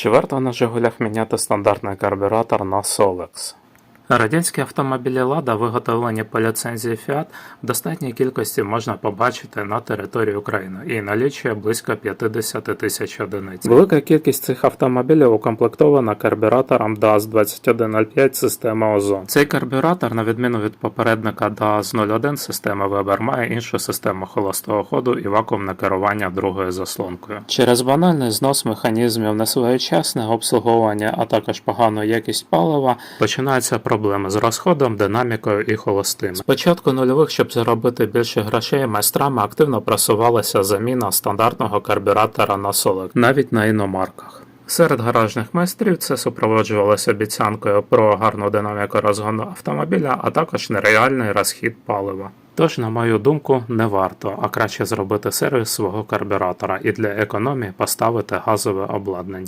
Чи варто на Жигулях міняти стандартний карбюратор на Solex? Радянські автомобілі Лада, виготовлені по ліцензії Fiat, в достатній кількості можна побачити на території України і налічує близько 50 тисяч одиниць. Велика кількість цих автомобілів укомплектована карбюратором DAS 2105 системи Озон. Цей карбюратор, на відміну від попередника DAS 01 системи Weber, має іншу систему холостого ходу і вакуумне керування другою заслонкою. Через банальний знос механізмів, несвоєчасне обслуговування, а також погану якість палива, починаються проблеми з розходом, динамікою і холостим. З початку нульових, щоб заробити більше грошей, майстрами активно просувалася заміна стандартного карбюратора на Solex, навіть на іномарках. Серед гаражних майстрів це супроводжувалося обіцянкою про гарну динаміку розгону автомобіля, а також нереальний розхід палива. Тож, на мою думку, не варто, а краще зробити сервіс свого карбюратора і для економії поставити газове обладнання.